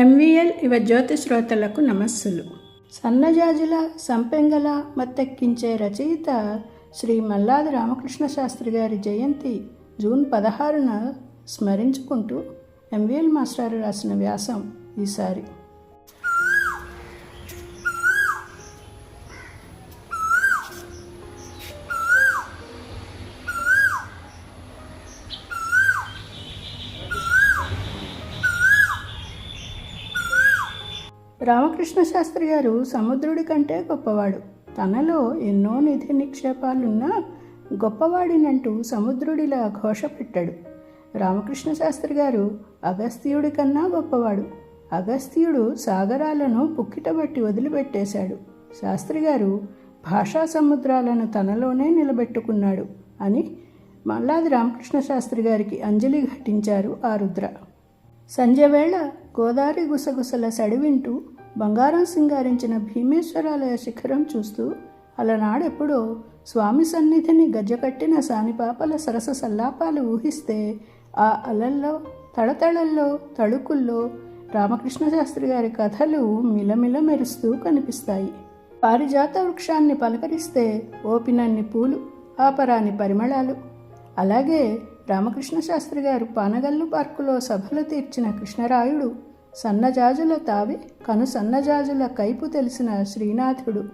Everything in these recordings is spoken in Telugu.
ఎంవిఎల్ యువ జ్యోతి శ్రోతలకు నమస్సులు. సన్నజాజుల సంపెంగల మత్తెక్కించే రచయిత శ్రీ మల్లాది రామకృష్ణ శాస్త్రి గారి జయంతి జూన్ పదహారున స్మరించుకుంటూ ఎంవిఎల్ మాస్టారు రాసిన వ్యాసం ఈసారి. రామకృష్ణ శాస్త్రి గారు సముద్రుడి కంటే గొప్పవాడు. తనలో ఎన్నో నిధి నిక్షేపాలున్నా గొప్పవాడినంటూ సముద్రుడిలా ఘోష పెట్టాడు. రామకృష్ణ శాస్త్రి గారు అగస్త్యుడి కన్నా గొప్పవాడు. అగస్త్యుడు సాగరాలను పుక్కిటబట్టి వదిలిపెట్టేశాడు. శాస్త్రి గారు భాషా సముద్రాలను తనలోనే నిలబెట్టుకున్నాడు అని మల్లాది రామకృష్ణ శాస్త్రి గారికి అంజలి ఘటించారు ఆ రుద్ర. సంధ్యవేళ గోదావరి గుసగుసల సడివింటూ బంగారం సింగారించిన భీమేశ్వరాలయ శిఖరం చూస్తూ అలనాడెప్పుడో స్వామి సన్నిధిని గజ్జకట్టిన సానిపాపల సరస సల్లాపాలు ఊహిస్తే ఆ అలల్లో తడతళల్లో తళుకుల్లో రామకృష్ణ శాస్త్రి గారి కథలు మిలమిల మెరుస్తూ కనిపిస్తాయి. పారిజాత వృక్షాన్ని పలకరిస్తే ఓపినన్ని పూలు ఆపరాని పరిమళాలు. అలాగే రామకృష్ణ శాస్త్రి గారు పానగల్లు పార్కులో సభలు తీర్చిన కృష్ణరాయుడు సన్నజాజుల తావి కను సన్నజాజుల కైపు తెలిసిన శ్రీనాథుడు.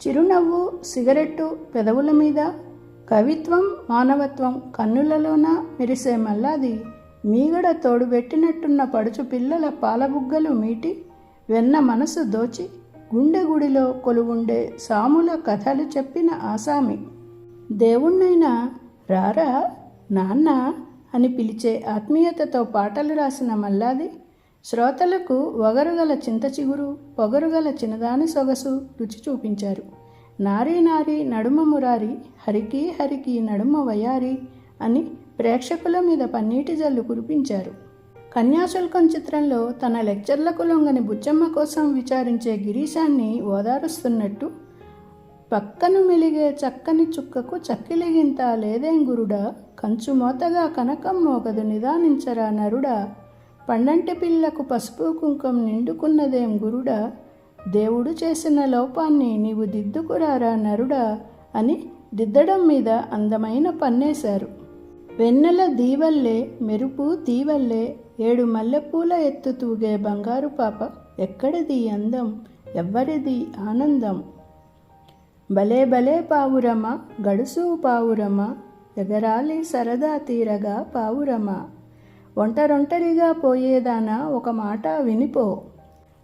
చిరునవ్వు సిగరెట్టు పెదవుల మీద కవిత్వం మానవత్వం కన్నులలోన మెరిసే మల్లాది మీగడ తోడుబెట్టినట్టున్న పడుచు పిల్లల పాలబుగ్గలు మీటి వెన్న మనసు దోచి గుండె గుడిలో కొలువుండే సాముల కథలు చెప్పిన ఆసామి. దేవుణ్ణైనా రారా నాన్న అని పిలిచే ఆత్మీయతతో పాటలు రాసిన మల్లాది శ్రోతలకు వగరుగల చింత చిగురు పొగరుగల చిన్నదాని సొగసు రుచి చూపించారు. నారీ నారీ నడుమ మురారి హరికి హరికి నడుమ వయారి అని ప్రేక్షకుల మీద పన్నీటి జల్లు కురిపించారు. కన్యాశుల్కం చిత్రంలో తన లెక్చర్లకు లొంగని బుచ్చమ్మ కోసం విచారించే గిరీశాన్ని ఓదారుస్తున్నట్టు పక్కను మెలిగే చక్కని చుక్కకు చక్కిలిగింత లేదేం గురుడా? కంచు మోతగా కనకం మోగదు నిదానించరా నరుడా? పండంటి పిల్లకు పసుపు కుంకుమ నిండుకున్నదేం గురుడా? దేవుడు చేసిన లోపాన్ని నీవు దిద్దుకురారా నరుడా? అని దిద్దడం మీద అందమైన పన్నేశారు. వెన్నెల దీవల్లే మెరుపు తీవల్లే ఏడు మల్లెపూల ఎత్తు తూగే బంగారు పాప ఎక్కడిది అందం? ఎవ్వరిది ఆనందం? భలే భలే పావురమ గడుసు పావురమ ఎగరాలి సరదా తీరగా పావురమా? ఒంటరొంటరిగా పోయేదానా ఒక మాట వినిపో.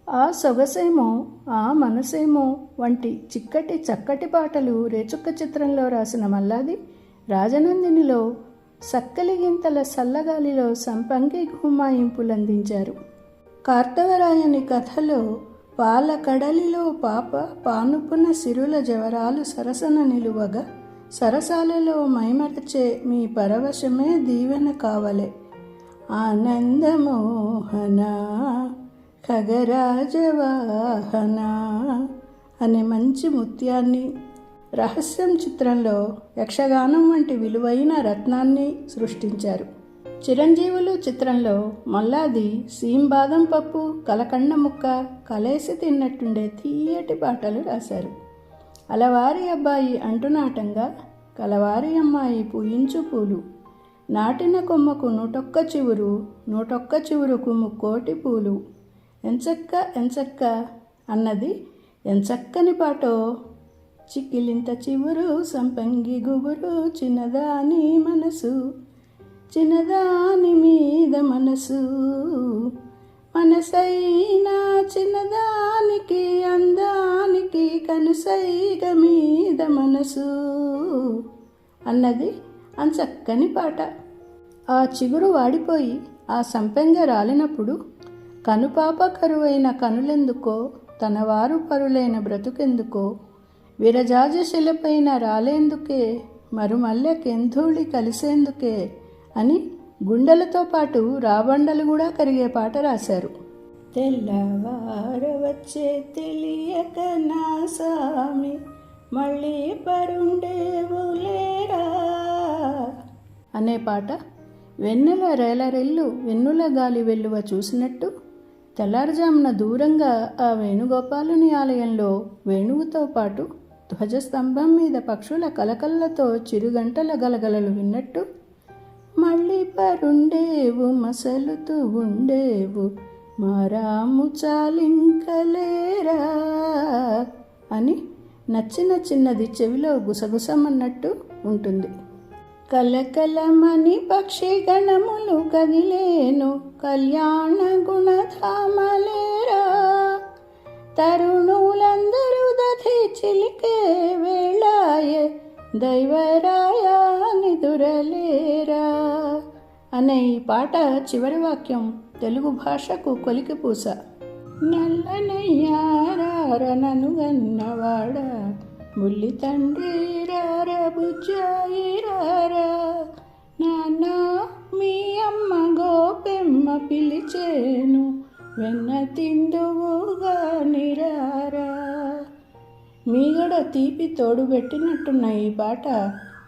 ఆ సొగసేమో ఆ మనసేమో వంటి చిక్కటి చక్కటి పాటలు రేచుక్క చిత్రంలో రాసిన మల్లాది రాజనందినిలో సక్కలిగింతల సల్లగాలిలో సంపంగి గుమ్మాయింపులందించారు. కార్తవరాయని కథలో పాల కడలిలో పాప పానుపున సిరుల జవరాలు సరసన నిలువగా సరసాలలో మైమరచే మీ పరవశమే దీవెన కావలే. ఆనందమోహన ఖగరాజవాహన అనే మంచి ముత్యాన్ని రహస్యం చిత్రంలో యక్షగానం వంటి విలువైన రత్నాన్ని సృష్టించారు. చిరంజీవులు చిత్రంలో మల్లాది సీం బాదం పప్పు కలకండ ముక్క కలేసి తిన్నట్టుండే తీయటి పాటలు రాశారు. అలవారి అబ్బాయి అంటునాటంగా కలవారి అమ్మాయి పూయించు పూలు. నాటిన కొమ్మకు నూటొక్క చివురు నూటొక్క చివురుకు ముక్కోటి పూలు. ఎంచక్క ఎంచక్క అన్నది ఎంచక్కని పాటో? చిక్కిలింత చివురు సంపంగి గుబురు చిన్నదాని మనసు చిన్నదాని మీద మనసు. మనసైనా చిన్నదానికి అందానికి కనుసైగ మీద మనసు అన్నది అంచక్కని పాట. ఆ చిగురు వాడిపోయి ఆ సంపెంగ రాలినప్పుడు కనుపాప కరువైన కనులెందుకో తనవారు పరులైన బ్రతుకెందుకో విరజాజశిలపైన రాలేందుకే మరుమల్లెకెంధూళి కలిసేందుకే అని గుండెలతో పాటు రాబండలు కూడా కరిగే పాట రాశారు. తెల్లవారవచ్చే తెలియక నా సామి మళ్ళీ పరుండేవులేరా? అనే పాట వెన్నెల రేలరెల్లు వెన్నుల గాలి వెల్లువ చూసినట్టు తెల్లారుజామున దూరంగా ఆ వేణుగోపాలుని ఆలయంలో వేణువుతో పాటు ధ్వజస్తంభం మీద పక్షుల కలకల్లతో చిరుగంటల గలగలలు విన్నట్టు మళ్ళీ పరుండేవు మసలుతూ ఉండేవు మారాము చాలింకలేరా అని నచ్చిన చిన్నది చెవిలో గుసగుసమన్నట్టు ఉంటుంది. కలకలమని పక్షి గణములు కదిలేను కళ్యాణ గుణధామలేరా? తరుణులందరూ దధి చిలికే వేళాయే దైవరాయాని దురలేరా? అనే ఈ పాట చివరి వాక్యం తెలుగు భాషకు కొలికి పూస. నల్లనయ్యారనను గన్నవాడ? బుల్లి తండ్రి రారా బుజ్జాయి రారా. నాన్న మీ అమ్మ గోపెమ్మ పిలిచేను. వెన్న తిందువుగా నిరారా మీగడ తీపి తోడు పెట్టినట్టున్న ఈ పాట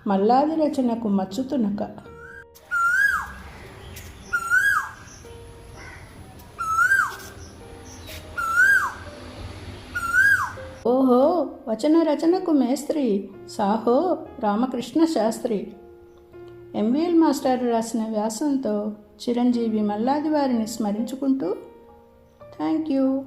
మల్లాది రచనకు మచ్చుతునక. వచన రచనకు మేస్త్రి సాహో రామకృష్ణ శాస్త్రి. ఎంవిఎల్ మాస్టర్ రాసిన వ్యాసంతో చిరంజీవి మల్లాది వారిని స్మరించుకుంటూ థ్యాంక్ యూ